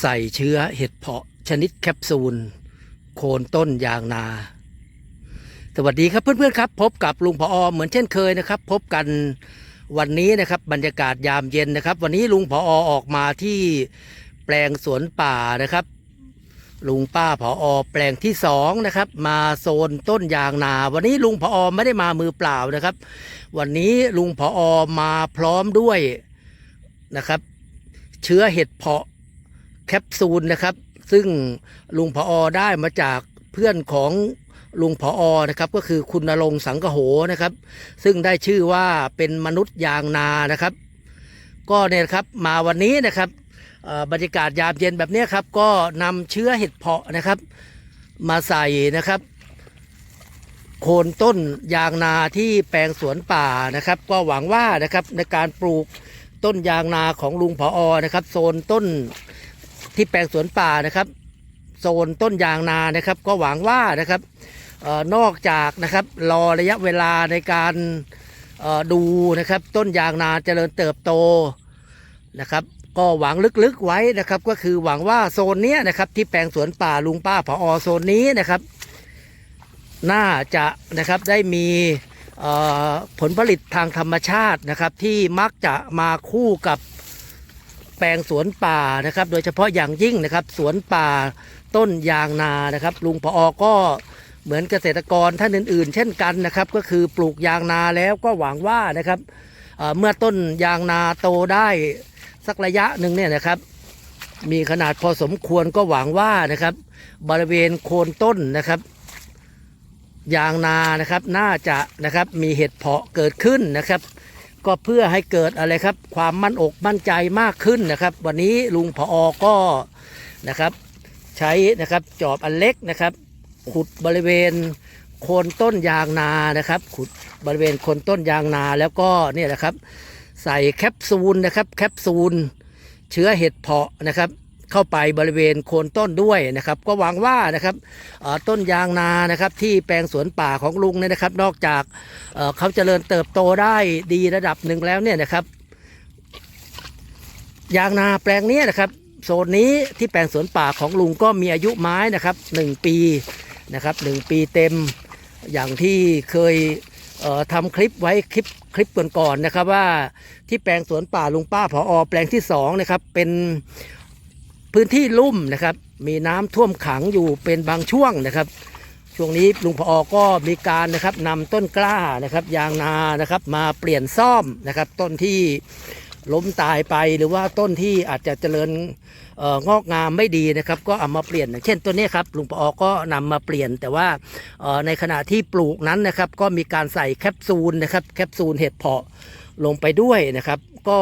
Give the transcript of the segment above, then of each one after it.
ใส่เชื้อเห็ดเพาะชนิดแคปซูล โคนต้นยางนา สวัสดีครับเพื่อนๆครับ พบกับลุงพอเหมือนเช่นเคยนะครับ พบกันวันนี้นะครับบรรยากาศยามเย็นนะครับ วันนี้ลุงพอออกมาที่แปลงสวนป่านะครับ ลุงป้าผอแปลงที่สองนะครับ มาโซนต้นยางนา วันนี้ลุงพอไม่ได้มามือเปล่านะครับ วันนี้ลุงพอมาพร้อมด้วยนะครับ เชื้อเห็ดเพาะ แคปซูลนะครับ ซึ่งลุงพอได้มาจากเพื่อนของลุงพอนะครับก็คือคุณนรงสังกโหนะครับ ซึ่งได้ชื่อว่าเป็นมนุษย์ยางนานะครับ ก็เนี่ยครับมาวันนี้นะครับบรรยากาศยามเย็นแบบนี้ครับ ก็นำเชื้อเห็ดเพาะนะครับ มาใส่นะครับ โคนต้นยางนาที่แปลงสวนป่านะครับ ก็หวังว่านะครับในการปลูกต้นยางนาของลุงพอนะครับ โซนต้น ที่แปลงสวนป่านะครับ โซนต้นยางนานะครับ ก็หวังว่านะครับออนอกจากนะครับรอระยะเวลาในการออดูนะครับ ต้นยางนาเจริญเติบโตนะครับก็หวังลึกๆไว้นะครับ ก็คือหวังว่าโซนนี้นะครับ ที่แปลงสวนป่าลุงป้าพอโซนนี้นะครับ น่าจะนะครับได้มีผลผลิตทางธรรมชาตินะครับ ที่มักจะมาคู่กับ ปลงสวนป่านะครับ โดยเฉพาะอย่างยิ่งนะครับ สวนป่าต้นยางนานะครับ ลุงพออก็เหมือนเกษตรกรท่านอื่น ๆ เช่นกันนะครับ ก็คือปลูกยางนาแล้วก็หวังว่านะครับเเมื่อต้นยางนาโตได้สักระยะหนึ่งเนี่ยนะครับ มีขนาดพอสมควรก็หวังว่านะครับ บริเวณโคนต้นนะครับ ยางนานะครับน่าจะนะครับมีเห็ดเพาะเกิดขึ้นนะครับ ก็เพื่อให้เกิดอะไรครับ ความมั่นอกมั่นใจมากขึ้นนะครับ วันนี้ลุงพออก็นะครับใช้นะครับจอบอันเล็กนะครับ ขุดบริเวณโคนต้นยางนานะครับ ขุดบริเวณโคนต้นยางนาแล้วก็เนี่ยนะครับ ใส่แคปซูลนะครับแคปซูล เชื้อเห็ดเพาะนะครับ เข้าไปบริเวณโคนต้นด้วยนะครับ ก็หวังว่านะครับต้นยางนานะครับ ที่แปลงสวนป่าของลุงเนี่ยนะครับ นอกจากเขาเจริญเติบโตได้ดีระดับหนึ่งแล้วเนี่ยนะครับ ยางนาแปลงนี้นะครับโซนนี้ที่แปลงสวนป่าของลุงก็มีอายุไม้นะครับหนึ่งปีนะครับหนึ่งปีเต็มอย่างที่เคยเอ่อทำคลิปไว้คลิปคลิปก่อนๆนะครับว่าที่แปลงสวนป่าลุงป้าผอแปลงที่สองนะครับเป็น พื้นที่ลุ่มนะครับ มีน้ำท่วมขังอยู่เป็นบางช่วงนะครับ ช่วงนี้ลุงพอก็มีการนะครับนำต้นกล้านะครับ ยางนานะครับ มาเปลี่ยนซ่อมนะครับ ต้นที่ล้มตายไปหรือว่าต้นที่อาจจะเจริญเอ่องอกงามไม่ดีนะครับ ก็เอามาเปลี่ยนอย่างเช่นต้นนี้ครับลุงพอก็นำมาเปลี่ยน แต่ว่าเอ่อในขณะที่ปลูกนั้นนะครับ ก็มีการใส่แคปซูลนะครับแคปซูลเห็ดเพาะลงไปด้วยนะครับ ก็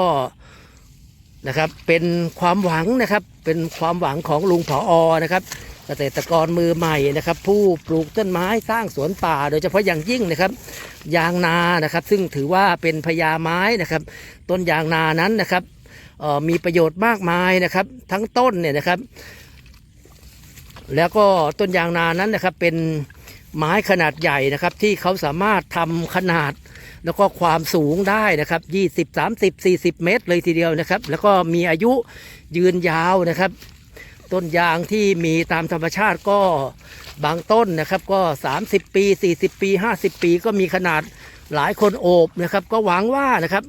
นะครับ เป็นความหวังนะครับ เป็นความหวังของลุงผอนะครับ เกษตรกรมือใหม่นะครับ ผู้ปลูกต้นไม้สร้างสวนป่า โดยเฉพาะอย่างยิ่งนะครับ ยางนานะครับ ซึ่งถือว่าเป็นพญาไม้นะครับ ต้นยางนานั้นนะครับออมีประโยชน์มากมายนะครับ ทั้งต้นเนี่ยนะครับ แล้วก็ต้นยางนานั้นนะครับเป็นไม้ขนาดใหญ่นะครับ ที่เขาสามารถทำขนาด แล้วก็ความสูงได้นะครับ 20 30 40 เมตรเลยทีเดียวนะครับ แล้วก็มีอายุยืนยาวนะครับ ต้นยางที่มีตามธรรมชาติก็บางต้นนะครับก็ 30 ปี 40 ปี 50 ปีก็มีขนาดหลายคนโอบนะครับ ก็หวังว่านะครับ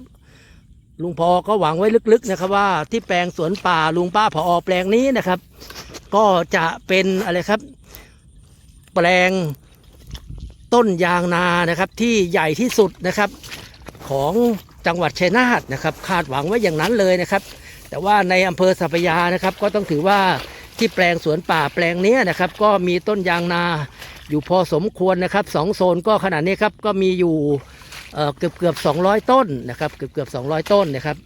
ลุงพอก็หวังไว้ลึกๆนะครับว่าที่แปลงสวนป่าลุงป้าพอแปลงนี้นะครับ ก็จะเป็นอะไรครับ แปลง ต้นยางนานะครับที่ใหญ่ที่สุดนะครับของจังหวัดชัยนาทนะครับคาดหวังไว้อย่างนั้นเลยนะครับ แต่ว่าในอำเภอสัพยานะครับ ก็ต้องถือว่าที่แปลงสวนป่าแปลงนี้นะครับ ก็มีต้นยางนาอยู่พอสมควรนะครับสองโซนก็ขนาดนี้ครับก็มีอยู่เกือบเกือบสองต้นนะครับเกือบเกือบสองต้นนะครับ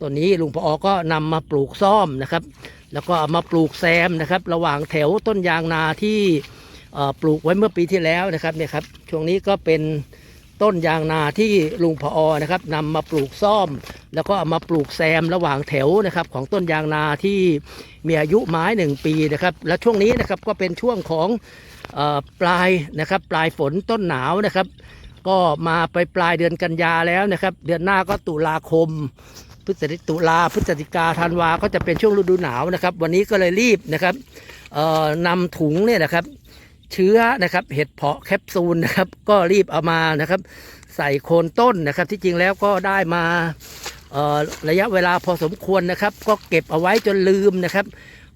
ต้นนี้ลุงพออก็นำมาปลูกซ่อมนะครับ แล้วก็เอามาปลูกแซมนะครับ ระหว่างแถวต้นยางนาที่ ปลูกไว้เมื่อปีที่แล้วนะครับเนี่ยครับช่วงนี้ก็เป็นต้นยางนาที่ลุงพอนะครับนำมาปลูกซ่อม แล้วก็ามาปลูกแซมระหว่างแถวนะครับ ของต้นยางนาที่มีอายุไม้หนึ่งปีนะครับ และช่วงนี้นะครับก็เป็นช่วงของอปลายนะครับ ปลายฝนต้นหนาวนะครับ ก็มาไปปลายเดือนกันยาแล้วนะครับ เดือนหน้าก็ตุลาคมพฤศจิตุลาพฤศจิกาธันวาก็จะเป็นช่วงฤดูหนาวนะครับ วันนี้ก็เลยรีบนะครับนำถุงเนี่ยนะครับ เชื้อนะครับ เห็ดเพาะแคปซูลนะครับ ก็รีบเอามานะครับ ใส่โคนต้นนะครับ ที่จริงแล้วก็ได้มาเอ่อระยะเวลาพอสมควรนะครับ ก็เก็บเอาไว้จนลืมนะครับ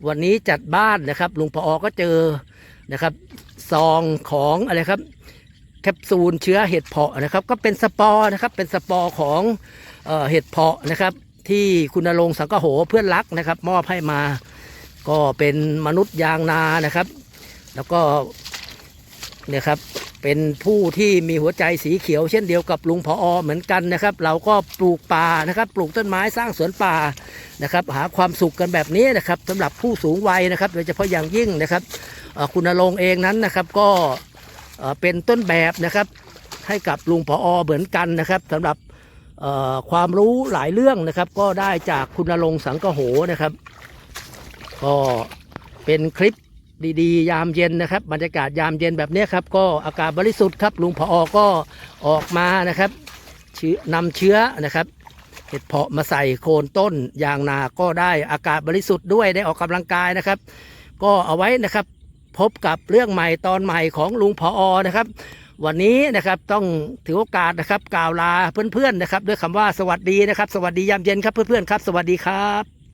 วันนี้จัดบ้านนะครับลุงพออก็เจอนะครับซองของอะไรครับแคปซูลเชื้อเห็ดเพาะนะครับ ก็เป็นสปอร์นะครับเป็นสปอร์ของเอ่อเห็ดเพาะนะครับ ที่คุณนรงสังกโหเพื่อนรักนะครับ มอบให้มาก็เป็นมนุษย์ยางนานะครับ แล้วก็ เนี่ยครับเป็นผู้ที่มีหัวใจสีเขียวเช่นเดียวกับลุงพออเหมือนกันนะครับ เราก็ปลูกป่านะครับ ปลูกต้นไม้สร้างสวนป่านะครับ หาความสุขกันแบบนี้นะครับสำหรับผู้สูงวัยนะครับ โดยเฉพาะอย่างยิ่งนะครับคุณนรงเองนั้นนะครับก็เป็นต้นแบบนะครับ ให้กับลุงพออเหมือนกันนะครับสำหรับความรู้หลายเรื่องนะครับ ก็ได้จากคุณนรงสังกโหนะครับ ก็เป็นคลิป ดีๆ ยามเย็นนะครับ บรรยากาศยามเย็นแบบนี้ครับ ก็อากาศบริสุทธิ์ครับลุงพออก็ออกมานะครับนำเชื้อนะครับเห็ดเพาะมาใส่โคนต้นยางนาก็ได้อากาศบริสุทธิ์ด้วยได้ออกกำลังกายนะครับ ก็เอาไว้นะครับ พบกับเรื่องใหม่ตอนใหม่ของลุงพออนะครับ วันนี้นะครับต้องถือโอกาสนะครับ กล่าวลาเพื่อนๆนะครับ ด้วยคำว่าสวัสดีนะครับ สวัสดียามเย็นครับเพื่อนๆครับ สวัสดีครับ